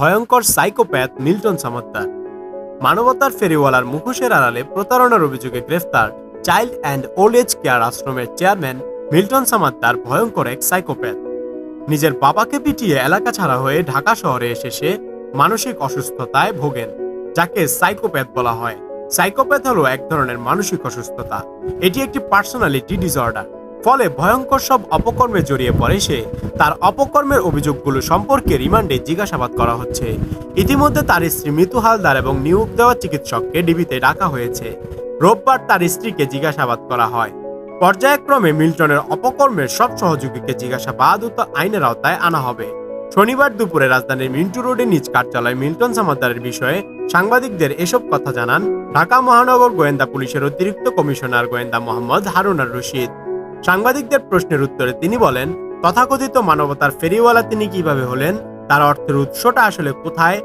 ভয়ঙ্কর psychopath Milton সামাত্তার। মানবতার ফেরিওয়ালার মুখোশের আড়ালে প্রতারণার অভিযোগে গ্রেফতার child and old age care আশ্রমের চেয়ারম্যান মিল্টন সামাত্তার ভয়ঙ্কর এক সাইকোপ্যাথ। নিজের বাবাকে পিটিয়ে এলাকা ছাড়া হয়ে ঢাকা শহরে এসে সে মানসিক অসুস্থতায় ভোগেন, যাকে সাইকোপ্যাথ বলা হয়। সাইকোপ্যাথ হলো এক ধরনের মানসিক অসুস্থতা। এটি একটি পার্সোনালিটি ডিসঅর্ডার। ফলে ভয়ঙ্কর সব অপকর্মে জড়িয়ে পড়ে সে। তার অপকর্মের অভিযোগগুলো সম্পর্কে রিমান্ডে জিজ্ঞাসাবাদ করা হচ্ছে। ইতিমধ্যে তার স্ত্রী মিতু হালদার এবং নিয়োগ দেওয়া চিকিৎসককে ডিবিতে ডাকা হয়েছে। রোববার তার স্ত্রীকে জিজ্ঞাসাবাদ করা হয়। পর্যায়ক্রমে মিল্টনের অপকর্মের সব সহযোগীকে জিজ্ঞাসাবাদ ও আইনের আওতায় আনা হবে। শনিবার দুপুরে রাজধানীর মিন্টু রোডে নিজ কার্যালয়ে মিল্টন সামাদ্দারের বিষয়ে সাংবাদিকদের এসব কথা জানান ঢাকা মহানগর গোয়েন্দা পুলিশের অতিরিক্ত কমিশনার গোয়েন্দা মোহাম্মদ হারুনার রশিদ। সাংবাদিকদের প্রশ্নের উত্তরে তিনি বলেন, তথাকথিত মানবতার ফেরিওয়ালা তিনি কীভাবে হলেন, তার অর্থের উৎসটা আসলে কোথায়,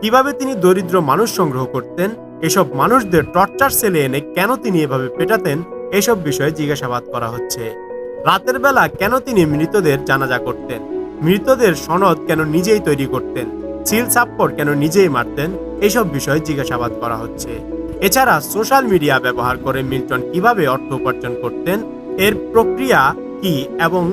কীভাবে তিনি দরিদ্র মানুষ সংগ্রহ করতেন, এসব মানুষদের টর্চার সেলে এনে কেন তিনি এভাবে পেটাতেন, এসব বিষয়ে জিজ্ঞাসাবাদ করা হচ্ছে। রাতের বেলা কেন তিনি মৃতদের জানাজা করতেন, মৃতদের সনদ কেন নিজেই তৈরি করতেন, সিল সাপ্পর কেন নিজেই মারতেন, এসব বিষয়ে জিজ্ঞাসাবাদ করা হচ্ছে। এছাড়া সোশ্যাল মিডিয়া ব্যবহার করে মিল্টন কীভাবে অর্থ উপার্জন করতেন এর প্রক্রিয়া কি এবং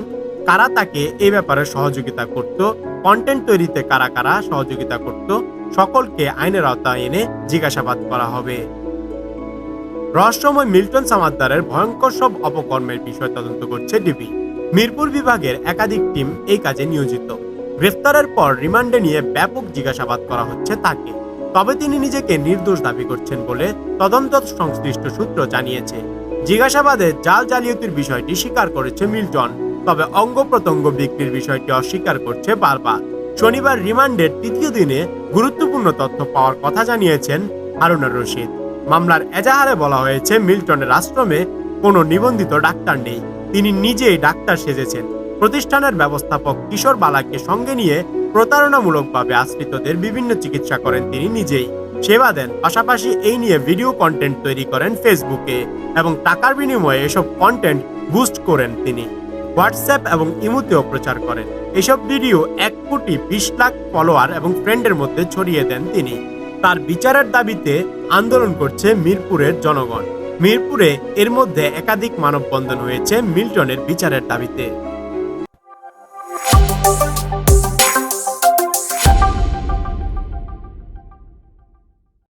কারা তাকে এ ব্যাপারে সহযোগিতা করত কন্টেন্ট তৈরিতে কারা কারা সহযোগিতা করত, সকলকে আইনের আওতায় এনে জিজ্ঞাসাবাদ করা হবে। রহস্যময় মিল্টন সামাদ্দারের ভয়ঙ্কর সব অপকর্মের বিষয় তদন্ত করছে ডিবি। মিরপুর বিভাগের একাধিক টিম এই কাজে নিয়োজিত। গ্রেফতারের পর রিমান্ডে নিয়ে ব্যাপক জিজ্ঞাসাবাদ করা হচ্ছে তাকে। তবে তিনি নিজেকে নির্দোষ দাবি করছেন বলে তদন্ত সংশ্লিষ্ট সূত্র জানিয়েছে। জিজ্ঞাসাবাদে জাল জালিয়াতির বিষয়টি স্বীকার করেছে মিল্টন, তবে অঙ্গ প্রত্যঙ্গ বিক্রির বিষয়টি অস্বীকার করছে বারবার। শনিবার রিমান্ডের তৃতীয় দিনে গুরুত্বপূর্ণ তথ্য পাওয়ার কথা জানিয়েছেন হারুনার রশিদ। মামলার এজাহারে বলা হয়েছে মিল্টনের আশ্রমে কোনো নিবন্ধিত ডাক্তার নেই। তিনি নিজেই ডাক্তার সেজেছেন। প্রতিষ্ঠানের ব্যবস্থাপক কিশোর বালাকে সঙ্গে নিয়ে প্রতারণামূলকভাবে আশ্রিতদের বিভিন্ন চিকিৎসা করেন তিনি নিজেই। সেবা দেন, পাশাপাশি এই নিয়ে ভিডিও কন্টেন্ট তৈরি করেন ফেসবুকে এবং টাকার বিনিময়ে এসব কন্টেন্ট বুস্ট করেন তিনি। হোয়াটসঅ্যাপ এবং ইমুতেও প্রচার করেন। এসব ভিডিও এক কোটি বিশ লাখ ফলোয়ার এবং ফ্রেন্ডের মধ্যে ছড়িয়ে দেন তিনি। তার বিচারের দাবিতে আন্দোলন করছে মিরপুরের জনগণ। মিরপুরে এর মধ্যে একাধিক মানববন্ধন হয়েছে মিল্টনের বিচারের দাবিতে।